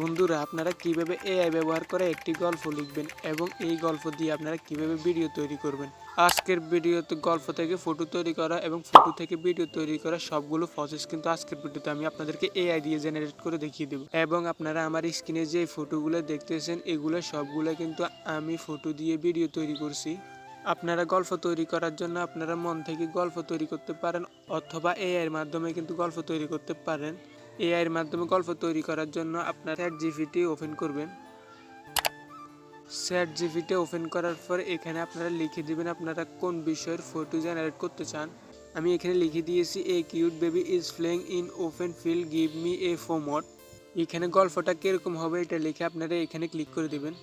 বন্ধুরা, আপনারা কীভাবে এআই ব্যবহার করে একটি গল্প লিখবেন এবং এই গল্প দিয়ে আপনারা কীভাবে ভিডিও তৈরি করবেন? আজকের ভিডিওতে গল্প থেকে ফটো তৈরি করা এবং ফটো থেকে ভিডিও তৈরি করা সবগুলো প্রসেস কিন্তু আজকের ভিডিওতে আমি আপনাদেরকে এআই দিয়ে জেনারেট করে দেখিয়ে দেবো। এবং আপনারা আমার স্ক্রিনে যে ফটোগুলো দেখতেছেন, এগুলো সবগুলো কিন্তু আমি ফটো দিয়ে ভিডিও তৈরি করছি। আপনারা গল্প তৈরি করার জন্য আপনারা মন থেকে গল্প তৈরি করতে পারেন অথবা এআই এর মাধ্যমে কিন্তু গল্প তৈরি করতে পারেন। এআই এর মাধ্যমে গল্প তৈরি করার জন্য আপনারা চ্যাট জিপিটি ওপেন করবেন। চ্যাট জিপিটি ওপেন করার পর এখানে আপনারা লিখে দিবেন আপনারা কোন বিষয়ের ফটো জেনারেট করতে চান। আমি এখানে লিখে দিয়েছি a cute baby is playing in open field give me a format এখানে গল্পটা কীরকম হবে এটা লিখে আপনারা এখানে ক্লিক করে দেবেন।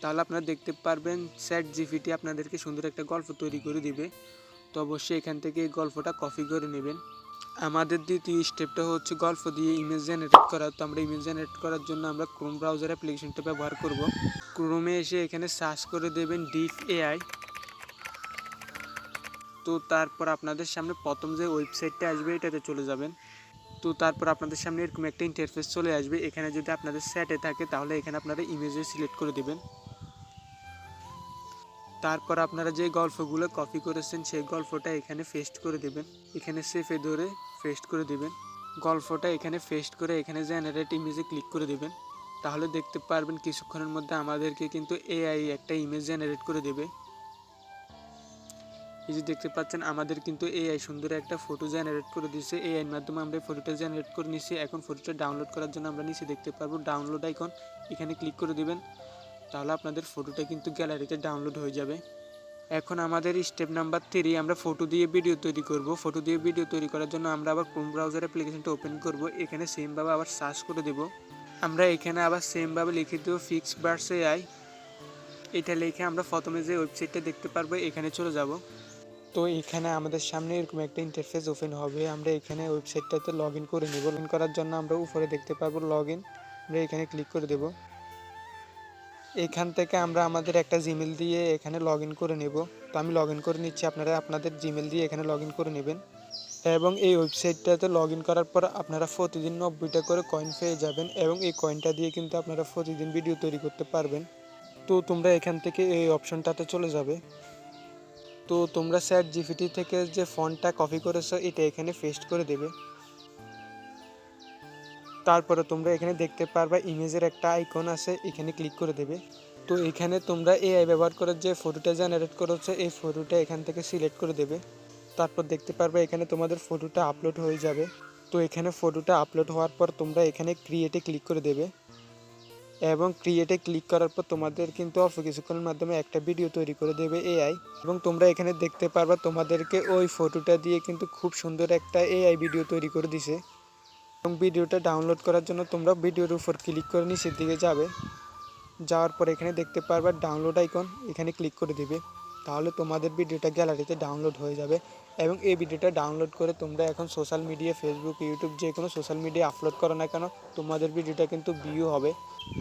তাহলে আপনারা দেখতে পারবেন চ্যাট জিপিটি আপনাদেরকে সুন্দর একটা গল্প তৈরি করে দিবে। তো অবশ্যই এখান থেকে গল্পটা কপি করে নেবেন। আমাদের দ্বিতীয় স্টেপটা হচ্ছে গল্প দিয়ে ইমেজ জেনারেট করা। তো আমরা ইমেজ জেনারেট করার জন্য আমরা ক্রোম ব্রাউজার অ্যাপ্লিকেশনটা ব্যবহার করব। ক্রোমে এসে এখানে সার্চ করে দেবেন ডিপ এআই তো তারপর আপনাদের সামনে প্রথম যে ওয়েবসাইটটা আসবে, এটাতে চলে যাবেন। তো তারপর আপনাদের সামনে এরকম একটা ইন্টারফেস চলে আসবে। এখানে যদি আপনাদের স্যাটে থাকে, তাহলে এখানে আপনারা ইমেজে সিলেক্ট করে দেবেন। তারপর আপনারা যে গল্পগুলো কপি করেছেন, সেই গল্পটা এখানে ফেস্ট করে দেবেন। এখানে সেফে ধরে ফেস্ট করে দেবেন। গল্পটা এখানে ফেস্ট করে এখানে জেনারেট ইমেজে ক্লিক করে দেবেন। তাহলে দেখতে পারবেন কিছুক্ষণের মধ্যে আমাদেরকে কিন্তু এআই একটা ইমেজ জেনারেট করে দেবে। এই যে দেখতে পাচ্ছেন, আমাদের কিন্তু এআই সুন্দর একটা ফটো জেনারেট করে দিয়েছে। এআই এর মাধ্যমে আমরা ফটোটা জেনারেট করে নিচ্ছি এখন ফটোটা ডাউনলোড করার জন্য আমরা নিচে দেখতে পারব ডাউনলোড আইকন এখানে ক্লিক করে দিবেন। তাহলে আপনাদের ফটোটা কিন্তু গ্যালারিতে ডাউনলোড হয়ে যাবে। এখন আমাদের স্টেপ নাম্বার থ্রি আমরা ফটো দিয়ে ভিডিও তৈরি করব। ফটো দিয়ে ভিডিও তৈরি করার জন্য আমরা আবার ক্রোম ব্রাউজার অ্যাপ্লিকেশনটা ওপেন করব। এখানে সেমভাবে আবার সার্চ করে দেব। আমরা এখানে আবার সেমভাবে লিখে দেবো ফিক্স বার্স এআই এটা লিখে আমরা প্রথমে যে ওয়েবসাইটটা দেখতে পারব, এখানে চলে যাব। তো এখানে আমাদের সামনে এরকম একটা ইন্টারফেস ওপেন হবে। আমরা এখানে ওয়েবসাইটটাতে লগ ইন করে নেব। লগ ইন করার জন্য আমরা উপরে দেখতে পারব লগ ইন আমরা এখানে ক্লিক করে দেবো। এখান থেকে আমরা আমাদের একটা জিমেল দিয়ে এখানে লগ করে নেব। তো আমি লগ করে নিচ্ছি, আপনারা আপনাদের জিমেল দিয়ে এখানে লগ করে নেবেন। এবং এই ওয়েবসাইটটাতে লগ করার পর আপনারা প্রতিদিন নব্বইটা করে কয়েন পেয়ে যাবেন এবং এই কয়েনটা দিয়ে কিন্তু আপনারা প্রতিদিন ভিডিও তৈরি করতে পারবেন। তো তোমরা এখান থেকে এই অপশনটাতে চলে যাবে। তো তোমরা স্যাট জিপিটি থেকে যে ফন্টটা কপি করেছ, এটা এখানে পেস্ট করে দেবে। তারপরে তোমরা এখানে দেখতে পারবা, ইমেজের একটা আইকন আছে, এখানে ক্লিক করে দেবে। তো এখানে তোমরা এআই ব্যবহার করে যে ফটোটা জেনারেট করেছ, এই ফটোটা এখান থেকে সিলেক্ট করে দেবে। তারপর দেখতে পারবে এখানে তোমাদের ফটোটা আপলোড হয়ে যাবে। তো এখানে ফটোটা আপলোড হওয়ার পর তোমরা এখানে ক্রিয়েটে ক্লিক করে দেবে। এবং ক্রিয়েটে ক্লিক করার পর তোমাদের কিন্তু অল্প কিছুক্ষণের মাধ্যমে একটা ভিডিও তৈরি করে দেবে এআই এবং তোমরা এখানে দেখতে পারবা তোমাদেরকে ওই ফটোটা দিয়ে কিন্তু খুব সুন্দর একটা এআই ভিডিও তৈরি করে দিছে। এবং ভিডিওটা ডাউনলোড করার জন্য তোমরা ভিডিওর উপর ক্লিক করে নিচের দিকে যাবে। যাওয়ার পর এখানে দেখতে পারবা ডাউনলোড আইকন এখানে ক্লিক করে দিবে। তাহলে তোমাদের ভিডিওটা গ্যালারিতে ডাউনলোড হয়ে যাবে এবং এই ভিডিওটা ডাউনলোড করে তোমরা এখন সোশ্যাল মিডিয়া ফেসবুক ইউটিউব যে কোনো সোশ্যাল মিডিয়া আপলোড করো না কেন, তোমাদের ভিডিওটা কিন্তু ভিউ হবে।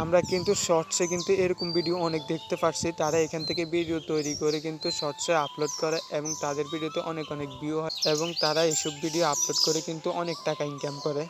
আমরা কিন্তু শর্টসে কিন্তু এরকম ভিডিও অনেক দেখতে পারছি। তারা এখান থেকে ভিডিও তৈরি করে কিন্তু শর্টসে আপলোড করে এবং তাদের ভিডিওতে অনেক অনেক ভিউ হয় এবং তারা এসব ভিডিও আপলোড করে কিন্তু অনেক টাকা ইনকাম করে।